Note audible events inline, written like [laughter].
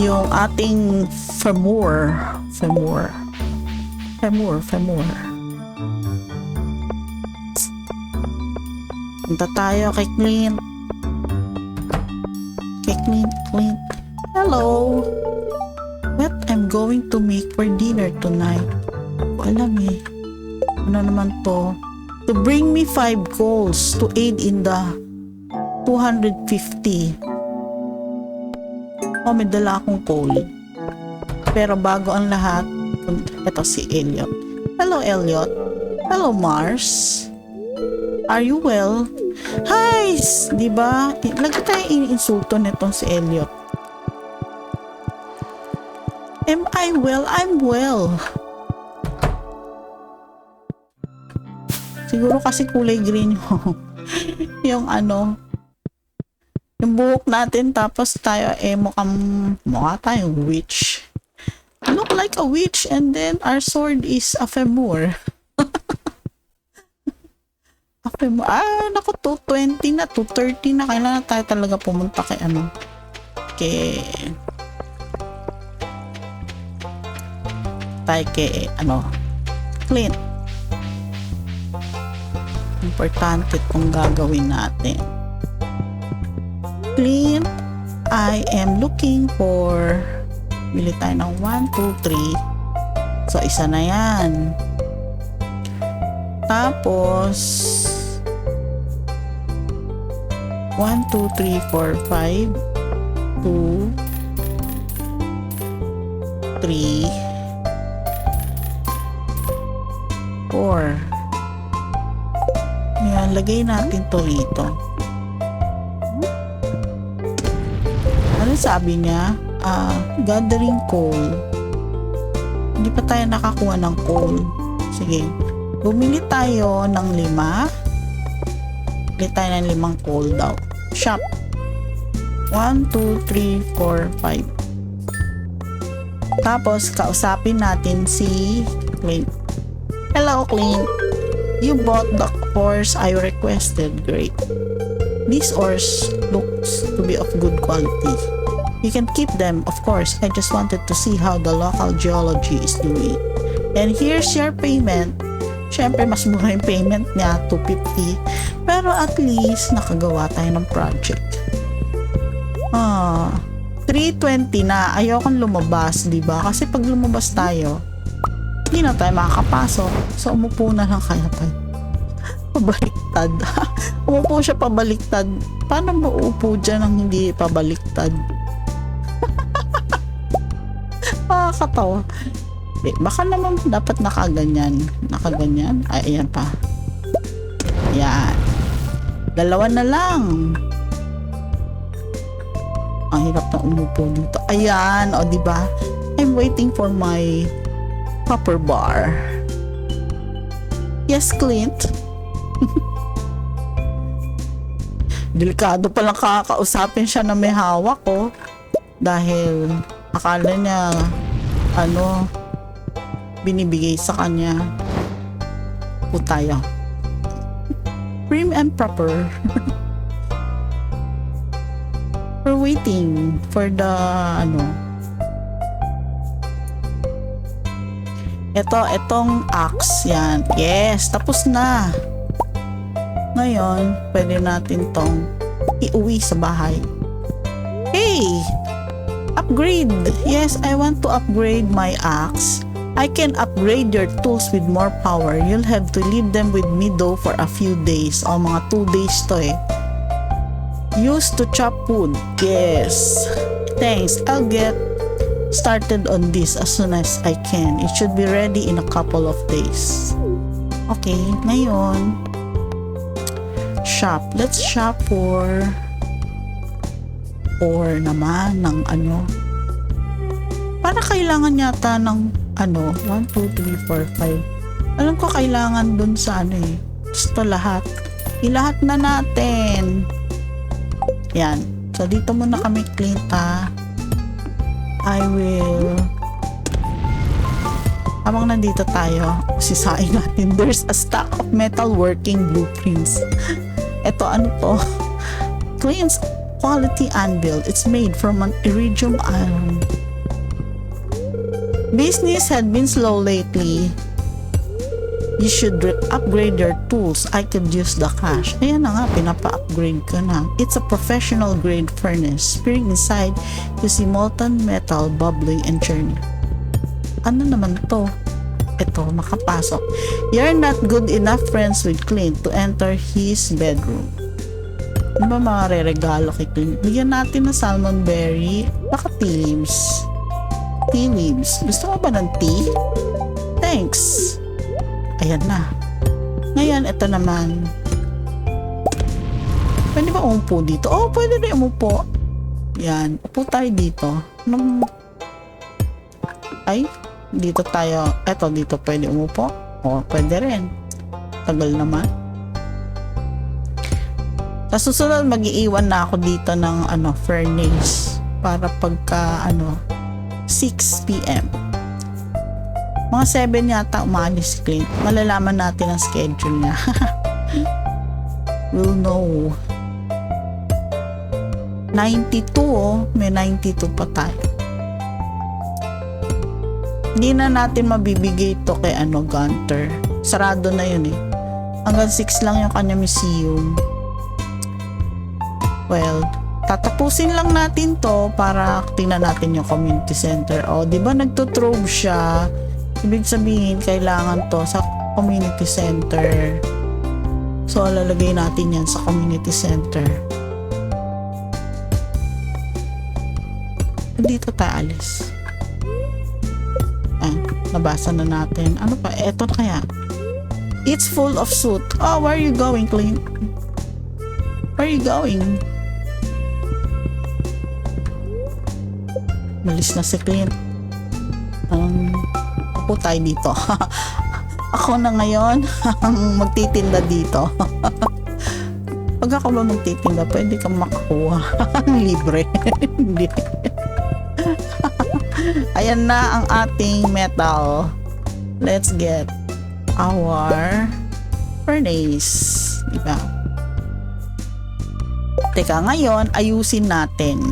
yung ating femur. Femur. Femur, femur. Punta tayo kay Clint. Kay Clint, Clint. Hello. What I'm going to make for dinner tonight. Ko alam eh. Ano naman to? To bring me five coals to aid in the 250. Oh, may dala akong coal. Pero bago ang lahat, ito si Elliot. Hello, Elliot. Hello, Mars. Are you well? Hi! Di ba? Lagi tayo iniinsulto nitong si Elliot. Am I well? I'm well. Siguro kasi kulay green [laughs] yung, yung ano, yung buhok natin tapos tayo eh mukhang mukha tayong witch. Look like a witch and then our sword is a femur. [laughs] a femur. Ah, naku, 220 na, 230 na. Kailan na tayo talaga pumunta kay ano? Kay... Tayo kay, ano? Clint. Importante itong gagawin natin. Clint, I am looking for bili tayo ng 1, 2, 3 so isa na yan. Tapos 1, 2, 3, 4, 5 2 3 4 yan, lagay natin to rito ano sabi niya ah, gathering coal. Hindi pa tayo nakakuha ng coal. Sige. Bumili tayo ng lima. Bili tayo ng limang coal daw. Shop. 1, 2, 3, 4, 5. Tapos, kausapin natin si Clint. Hello, Clint. You bought the ores I requested. Great. These ores looks to be of good quality. You can keep them, of course. I just wanted to see how the local geology is doing. And here's your payment. Siyempre, mas mura yung payment niya, 250. Pero at least, nakagawa tayo ng project. Ah, 320 na. Ayokong lumabas, di ba? Kasi pag lumabas tayo, hindi na tayo makakapasok. So, umupo na lang kaya tayo. Pabaliktad. [laughs] umupo siya pabaliktad. Paano mauupo dyan ng hindi pabaliktad? [laughs] nakakatawa. Eh, baka naman dapat nakaganyan. Nakaganyan. Ay, ayan pa. Yan. Dalawa na lang. Ang hirap na umupo dito. Ayan, o, di ba? I'm waiting for my copper bar. Yes, Clint. [laughs] Delikado palang kakausapin siya na may hawak, oh. Dahil akala niya ano binibigay sa kanya. Po tayo [laughs] prim and proper. [laughs] We're waiting for the ano. Ito itong axe yan. Yes tapos na ngayon pwede natin tong iuwi sa bahay hey Upgrade! Yes, I want to upgrade my axe. I can upgrade your tools with more power. You'll have to leave them with me though for a few days. O, mga 2 days to eh. Used to chop wood. Yes. Thanks. I'll get started on this as soon as I can. It should be ready in a couple of days. Okay, ngayon, shop. Let's shop for or naman ng ano. Para kailangan yata ng ano, 1, 2, 3, 4, 5. Alam ko kailangan dun sa ano eh. Gusto lahat. Ilahat na natin. Yan. So, dito muna kami ha. I will habang nandito tayo, sisain natin. [laughs] There's a stack of metal working blueprints. Ito, ano to? Cleans quality anvil. It's made from an iridium iron. Business had been slow lately. You should upgrade your tools. I could use the cash. Ayan na nga, pinapa-upgrade ko na. It's a professional grade furnace. Peering inside, you see molten metal bubbling and churning. Ano naman to? Ito, makapasok. You're not good enough friends with Clint to enter his bedroom. Ano ba mga re-regalo kay Clint? Bigyan natin ng salmon berry. Baka tea leaves. Tea leaves. Gusto mo ba ng tea? Thanks. Ayan na. Ngayon, ito naman. Pwede ba umupo dito? Oh, pwede rin umupo. Yan. Upo tayo dito. Nung... Ay, dito tayo. Eto, dito pwede umupo. O, pwede rin. Tagal naman. Sa susunod, mag-iiwan na ako dito ng ano, furnace. Para pagka, ano, 6 p.m. Mga 7 yata umalis si Clint. Malalaman natin ang schedule niya. [laughs] we'll know. 92 oh. May 92 pa tayo. Hindi na natin mabibigay to kay ano, Gunter. Sarado na yun eh. Hanggang 6 lang yung kanya museum. Well, tatapusin lang natin to para tingnan natin yung community center. O, di ba nagtutrobe siya? Ibig sabihin, kailangan to sa community center. So, lalagay natin yan sa community center. Dito tayo alis. Nabasa na natin. Ano pa? Eto na kaya. It's full of soot. Oh, where are you going, Clint? Where are you going? Malis na si Clint. Um, upo tayo dito. [laughs] ako na ngayon ang magtitinda dito. [laughs] Pag ako ba magtitinda, pwede kang makakuha. [laughs] Libre. Hindi. Ayan na ang ating metal. Let's get our furnace. Diba? Teka, ngayon, ayusin natin